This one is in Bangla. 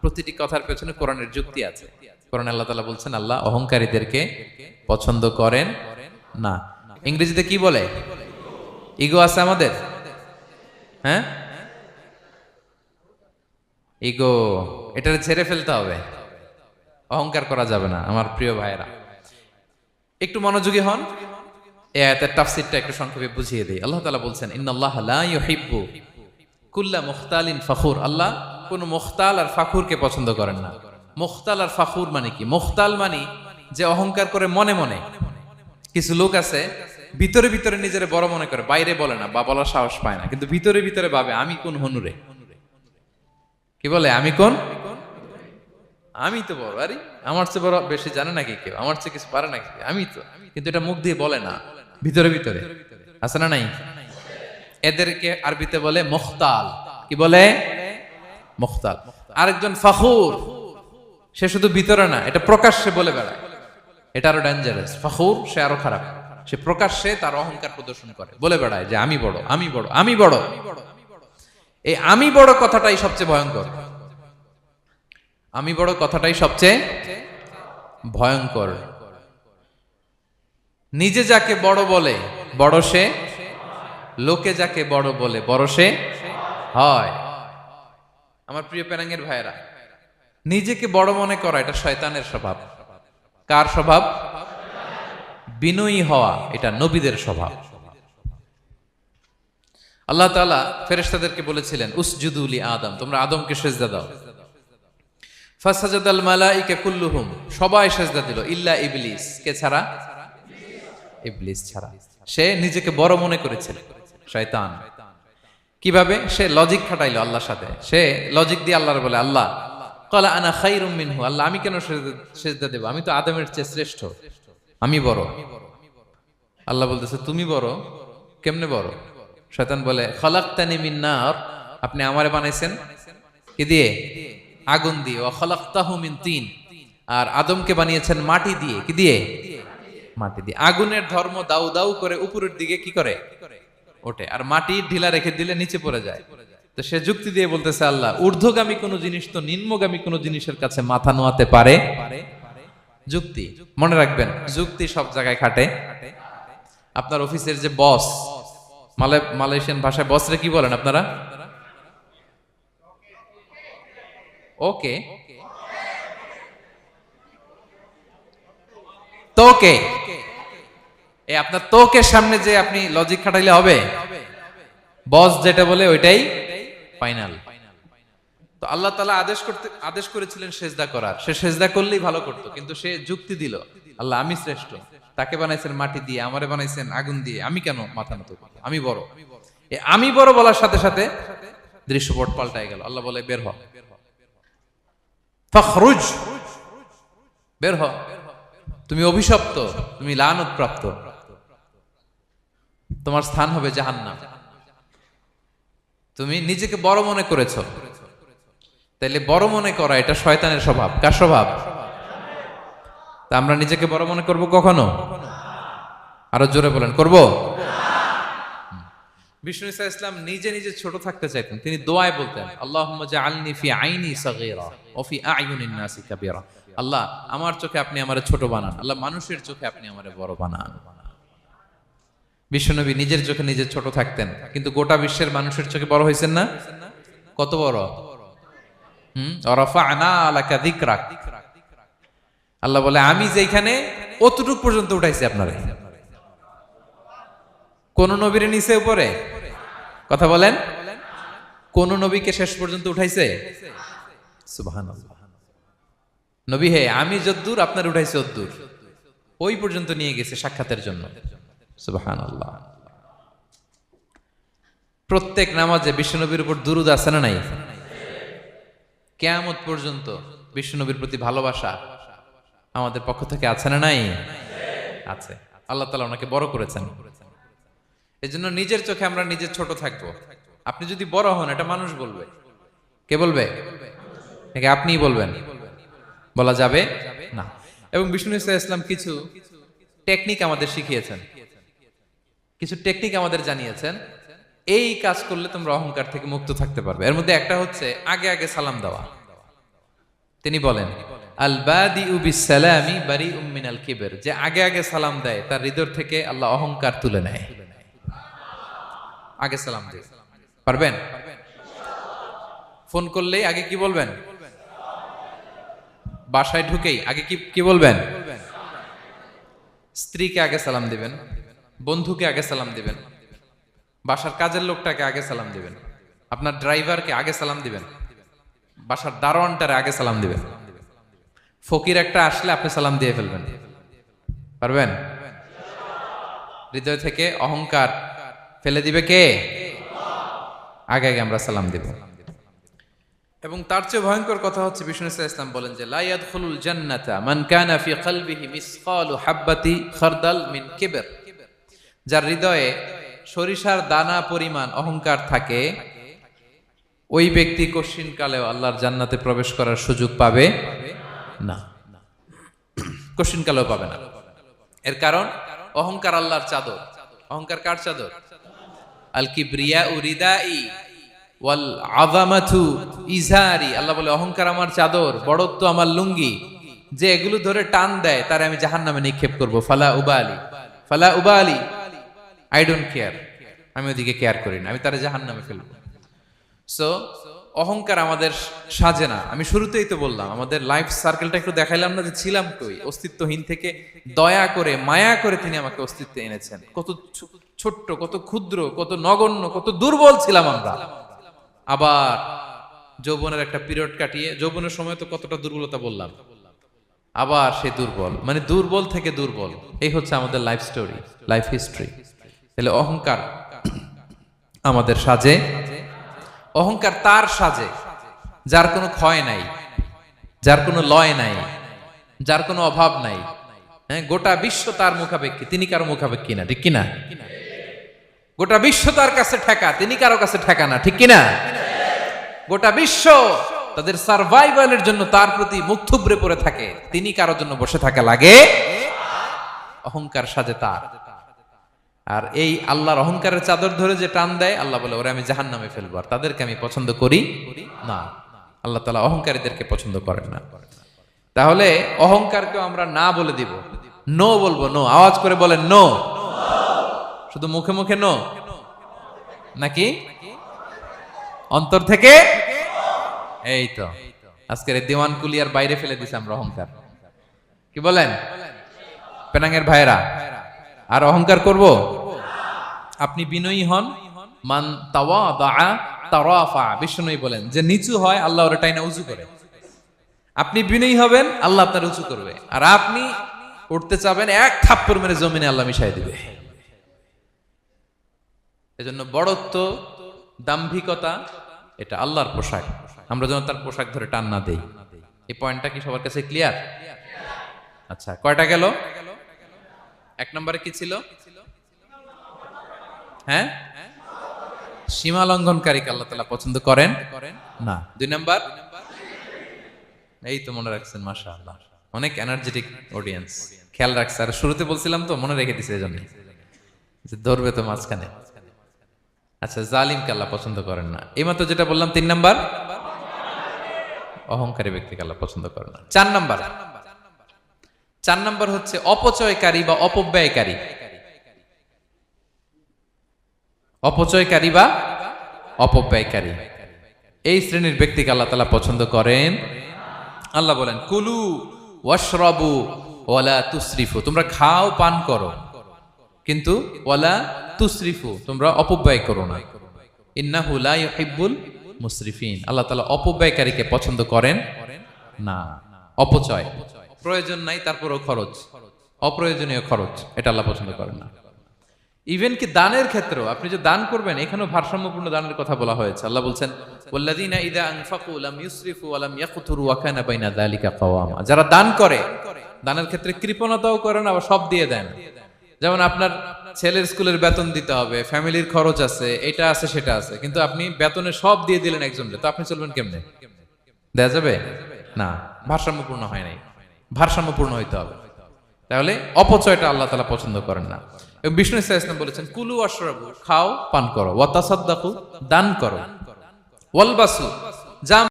প্রতিটি কথার পেছনে কোরআনের যুক্তি আছে। কোরআন আল্লাহ তালা বলছেন, আল্লাহ অহংকারীদেরকে পছন্দ করেন না। ইংরেজিতে কি বলে? ইগো আছে আমাদের? হ্যাঁ? ইগো এটারে ছেড়ে ফেলতে হবে। অহংকার করা যাবে না, আমার প্রিয় ভাইয়েরা। একটু মনোযোগী হন। একটু সংক্ষেপে বুঝিয়ে দিই। আল্লাহ বলছেন আল্লাহ কোন মুখতাল আর ফাখুরকে পছন্দ করেন না। মুখতাল আর ফাখুর মানে কি? মুখতাল মানে যে অহংকার করে মনে মনে। কিছু লোক আছে, ভিতরে ভিতরে নিজের বড় মনে করে, বাইরে বলে না, বা বলার সাহস পায় না। কিন্তু ভিতরে ভিতরে ভাবে, আমি কোন হনুরে? কি বলে, আমি কোন? আমি তো বড়, আরে, আমার চেয়ে বড় বেশি জানে নাকি কেউ? আমার চেয়ে কিছু পারে নাকি আমি তো। কিন্তু এটা মুখ দিয়ে বলে না, ভিতরে ভিতরে। আছে না নাই? এদেরকে আরবিতে বলে মুখতাল। কি বলে? মুখতাল। আরেকজন ফাখুর, সে শুধু ভিতরে না, এটা প্রকাশ্যে বলে বেড়ায়। এটা আরও ডেঞ্জারাস ফাখুর, সে আরও খারাপ। সে প্রকাশ্যে তার অহংকার প্রদর্শন করে। বলে বেড়ায় যে, আমি বড় আমি বড় আমি বড়। এই আমি বড় কথাটাই সবচেয়ে ভয়ঙ্কর। আমি বড় কথাটাই সবচেয়ে ভয়ঙ্কর। নিজে যাকে বড় বলে, বড় সে, লোকে যাকে বড় বলে, বড় সে হয়। আমার প্রিয় পেনাঙ্গের ভাইয়েরা, নিজেকে বড় মনে করা, এটা শয়তানের স্বভাব। কার স্বভাব? বিনয়ী হওয়া, এটা নবীদের স্বভাব। আল্লাহ তাআলা ফেরেশতাদেরকে বলেছিলেন উসজুদুলি আদম তোমরা আদমকে সেজদা দাও। মালাইকা কুল্লুহুম, সবাই ইল্লা কে ছাড়া? ছাড়া। সে নিজেকে বড় মনে করেছিল, শয়তান। কীভাবে? সে লজিক খাটাইলো আল্লাহর সাথে। সে লজিক দিয়ে আল্লাহর বলে, আল্লাহ, কলা আনা খাইরুম মিনহু। আল্লাহ, আমি কেন সেজদা- দেব? আমি তো আদমের চেয়ে শ্রেষ্ঠ। আমি বড়। আল্লাহ বলতেছে, তুমি বড়? কেমনে বড়? শয়তান বলে, খলাক্তানি মিন নার আপনি আমারে বানাইছেন? কি দিয়ে? আগুন দিয়ে। ও খলাক্তাহু মিন তিন। আর আদমকে বানিয়েছেন মাটি দিয়ে। কি দিয়ে? মাটি দিয়ে। আগুনের ধর্ম দাউ দাউ করে উপরের দিকে কি করে? ওঠে। আর মাটি ঢিলা রেখে দিলে নিচে পড়ে যায়। তো সে যুক্তি দিয়ে বলতেছে, আল্লাহ, ঊর্ধ্বগামী কোনো জিনিস তো নিম্নগামী কোনো জিনিসের কাছে মাথা নোয়াতে পারে? যুক্তি। মনে রাখবেন, যুক্তি সব জায়গায় খাটে। আপনার অফিসের যে বস মালয়েশিয়ান ভাষায় বসরে কি বলেন আপনারা? ওকে। তোকে। এ আপনার তোকে সামনে যে আপনি লজিক খাটাইলে হবে? বস যেটা বলে ওইটাই ফাইনাল তো আল্লাহ তালা আদেশ করতে, আদেশ করেছিলেন সেজদা করার। সে সেজদা করলেই ভালো করতো, কিন্তু সে যুক্তি দিল, আল্লাহ আমি শ্রেষ্ঠ। তাকে বানাইছেন মাটি দিয়ে, আমারে বানাইছেন আগুন দিয়ে, আমি কেন মাথা নত? আমি বড়। আমি বড় বলার সাথে সাথে দৃশ্যপট পাল্টায় গেল। আল্লাহ বলে, বের হ। ফখরুজ। বের হ। তুমি অভিশপ্ত। তুমি লানত প্রাপ্ত। তোমার স্থান হবে জাহান্নাম। তুমি নিজেকে বড় মনে করেছ। তাইলে বড় মনে করা, এটা শয়তানের স্বভাব। কার স্বভাব? তা আমরা নিজেকে বড় মনে করব কখনো? আরও জোরে বলেন, করব? বিষ্ণু ইসা ইসলাম নিজে নিজে ছোট থাকতে চাইতেন। তিনি দোয়ায় বলতেন, আল্লাহুম্মা জাআলনি ফি আইনি সাগীরা আল্লাহ, আমার চোখে আপনি আমার ছোট বানান। আল্লাহ, মানুষের চোখে আপনি আমার বড় বানান। বিশ্বনবী নিজের চোখে নিজে ছোট থাকতেন, কিন্তু গোটা বিশ্বের মানুষের চোখে বড় হয়েছেন না? কত বড়? হুম? রাফা'না লাকা যিকরাক। আল্লাহ বলে, আমি যেখানে অতটুক পর্যন্ত উঠাইছি আপনারে। কোন নবীর নিচে, উপরে? কথা বলেন। কোন নবীকে শেষ পর্যন্ত উঠাইছে? সুবহানাল্লাহ। নবী হে, আমি যদ্দূর, আপনার উঠাইছে অদ্দূর। ওই পর্যন্ত নিয়ে গেছে সাক্ষাতের জন্য। সুবহানাল্লাহ। প্রত্যেক নামাজে বিশ্বনবীর উপর দুরুদ আছে না নাই? কেয়ামত পর্যন্ত বিশ্বনবীর প্রতি ভালোবাসা আমাদের পক্ষ থেকে আছে না নাই? আছে। আল্লাহ তালা ওনাকে বড় করেছেন। এই জন্য নিজের চোখে আমরা নিজের ছোট থাকব। আপনি যদি বড় হন, এটা মানুষ বলবে। কে বলবে? নাকি আপনিই বলবেন। বলা যাবে না। এবং বিষ্ণু ইসলাম কিছু টেকনিক আমাদের শিখিয়েছেন। কিছু টেকনিক আমাদের জানিয়েছেন, এই কাজ করলে তোমরা অহংকার থেকে মুক্ত থাকতে পারবে। এর মধ্যে একটা হচ্ছে আগে আগে সালাম দেওয়া। তিনি বলেন আল বাদি উবি সালামি বারি উম্মিন আল কিবের। যে আগে আগে সালাম দেয়, তার হৃদয় থেকে আল্লাহ অহংকার তুলে নেয়। আগে সালাম দিয়ে। পারবেন? ফোন করলেই আগে কি বলবেন? বাসায় ঢুকেই আগে কি কি বলবেন? স্ত্রীকে আগে সালাম দিবেন। বন্ধুকে আগে সালাম দিবেন। বাসার কাজের লোকটাকে আগে সালাম দিবেন। আপনার ড্রাইভারকে আগে সালাম দিবেন। বাসার দারোয়ানটারে আগে সালাম দিবেন। ফকির একটা আসলে আপনি সালাম দিয়ে ফেলবেন। পারবেন? হৃদয় থেকে অহংকার ফেলে দিবে কে? আগে আগে আমরা সালাম দিব। এবং তার চেয়ে ভয়ঙ্কর কথা হচ্ছে, বিষ্ণু ইসলাম বলেন যে, লা ইয়াদখুলুল জান্নাতা মান কানা ফি কলবিহি মিসকালু হাব্বাতি খারদাল মিন কিবর। যার হৃদয়ে সরিষার দানা পরিমাণ অহংকার থাকে, ওই ব্যক্তি কশিন কালেও আল্লাহর জান্নাতে প্রবেশ করার সুযোগ পাবে না। কশিন কালেও পাবে না। এর কারণ, অহংকার আল্লাহর চাদর। অহংকার কার চাদর? আল কিবরিয়া উরিদাই ওয়াল আযামাতু ইজারি। আল্লাহ বলে, অহংকার আমার চাদর, বড়ত্ব আমার লুঙ্গি। যে এগুলো ধরে টান দেয়, তারে আমি জাহান্নামে নিক্ষেপ করব। ফালা উবালি। ফালা উবালি। আই ডোন্ট কেয়ার আমি ওদিকে কেয়ার করি না। আমি তারে জাহান্নামে ফেলব। সো অহংকার আমাদের সাজে না। আমি শুরুতেই তো বললাম, আমাদের লাইফ সার্কেলটা একটু দেখাইলাম না যে ছিলাম কই? অস্তিত্বহীন থেকে দয়া করে, মায়া করে তিনি আমাকে অস্তিত্বে এনেছেন। কত ছোট্ট, কত ক্ষুদ্র, কত নগণ্য, কত দুর্বল ছিলাম আমরা। আবার যৌবনের একটা পিরিয়ড কাটিয়ে, যৌবনের সময় তো কতটা দুর্বলতা বললাম। আবার সে দুর্বল। মানে দুর্বল থেকে দুর্বল। এই হচ্ছে আমাদের লাইফ স্টোরি লাইফ হিস্ট্রি তাহলে অহংকার আমাদের সাজে। অহংকার তার সাজে, যার কোনো ক্ষয় নাই, যার কোনো লয় নাই, যার কোনো অভাব নাই। হ্যাঁ গোটা বিশ্ব তার মুখাপেক্ষী, তিনি কারও মুখাপেক্ষী না, ঠিক কিনা? গোটা বিশ্ব তার কাছে ঠেকা, তিনি কারও কাছে ঠেকা না, ঠিক কিনা? গোটা বিশ্ব তাদের সার্ভাইভালের জন্য তার প্রতি মুখ থুবড়ে পড়ে থাকে, তিনি কারোর জন্য বসে থাকা লাগে। অহংকার সাজে তার। আর এই আল্লাহর অহংকারের চাদর ধরে যে টান দেয়, আল্লাহ বলে, ওরা আমি জাহান নামে ফেলব, আর তাদেরকে আমি পছন্দ করি না। আল্লাহ তালা অহংকারীদেরকে পছন্দ করেন না। তাহলে অহংকারকেও আমরা না বলে দিব। নো বলব, নো। আওয়াজ করে বলেন, নো। শুধু মুখে মুখে নো। নাকি? অন্তর থেকে? এই তো। আজকের দেওয়ান কুলিয়ার বাইরে ফেলে দিছে আমরা অহংকার। কি বলেন? পেনাঙ্গের ভাইরা আর অহংকার করব? আপনি বিনয়ী হন। মান তাওয়া বলেন, যে নিচু হয় আল্লাহ টাইনা উঁচু করে। আপনি বিনয়ী হবেন, আল্লাহ আপনার উঁচু করবে। আর আপনি উঠতে চাবেন, এক থাপ্পড় মেরে জমিনে আল্লাহ মিশাই দিবে। এজন্য বড়ত্ব, দাম্ভিকতা, এটা আল্লাহর পোশাক। আমরা যেন তার পোশাক ধরে টান না দেই। এই পয়েন্টটা কি সবার কাছে ক্লিয়ার আচ্ছা কয়টা গেল? এক নম্বরে কি ছিল? হ্যাঁ? সীমা লঙ্ঘনকারীকে আল্লাহ তালা পছন্দ করেন? না। দুই নাম্বার? এই তো মনে রাখছেন মাসা আল্লাহ অনেক এনার্জেটিক অডিয়েন্স খেয়াল রাখছে। আর শুরুতে বলছিলাম তো, মনে রেখে দিছে এই জন্য ধরবে তো মাঝখানে। আচ্ছা জালিমকে আল্লাহ পছন্দ করেন না। এইমাত্র যেটা বললাম, তিন নাম্বার? অহংকারী ব্যক্তিকে আল্লাহ পছন্দ করেন না। চার নাম্বার? চার নাম্বার হচ্ছে অপচয়কারী বা অপব্যয়কারী। অপচয়কারী বা অপব্যয়কারী। এই শ্রেণির ব্যক্তিকে আল্লাহ তালা পছন্দ করেন। আল্লাহ বলেন, কুলু ওয়াশরাবু ওয়ালা তুসরিফু। তোমরা খাও, পান করো, কিন্তু ওয়ালা তুসরিফু, তোমরা অপব্যয় করো না। ইন্নাহু লা ইউহিব্বুল মুসরিফিন। আল্লাহ তাআলা অপব্যয়কারীকে পছন্দ করেন না। অপচয়। প্রয়োজন নাই, তারপরও খরচ। অপ্রয়োজনীয় খরচ, এটা আল্লাহ পছন্দ করেন না। ইভেন কি দানের ক্ষেত্রেও, আপনি যে দান করবেন, এখানেও ভারসাম্যপূর্ণ দানের কথা বলা হয়েছে। আল্লাহ বলছেন যারা দান করে, দানের ক্ষেত্রে কৃপণতাও করেন, আবার সব দিয়ে দেন। যেমন আপনার ছেলের স্কুলের বেতন দিতে হবে, ফ্যামিলির খরচ আছে, এটা আছে, সেটা আছে। কিন্তু আপনি বেতনে সব দিয়ে দিলেন একজনকে তো আপনি চলবেন কেমনে? দেয়া যাবে? না, ভারসাম্যপূর্ণ হয় নাই। ভারসাম্যপূর্ণ হইতে হবে। তাহলে অপচয়টা আল্লাহ তালা পছন্দ করেন না। বিষ্ণু ইসলাম ইসলাম বলেছেন, কুলু অশ্রব খাও, পান করো। ওয়াতাসাদ্দাকু দান করো। ওয়ালবাসু, যা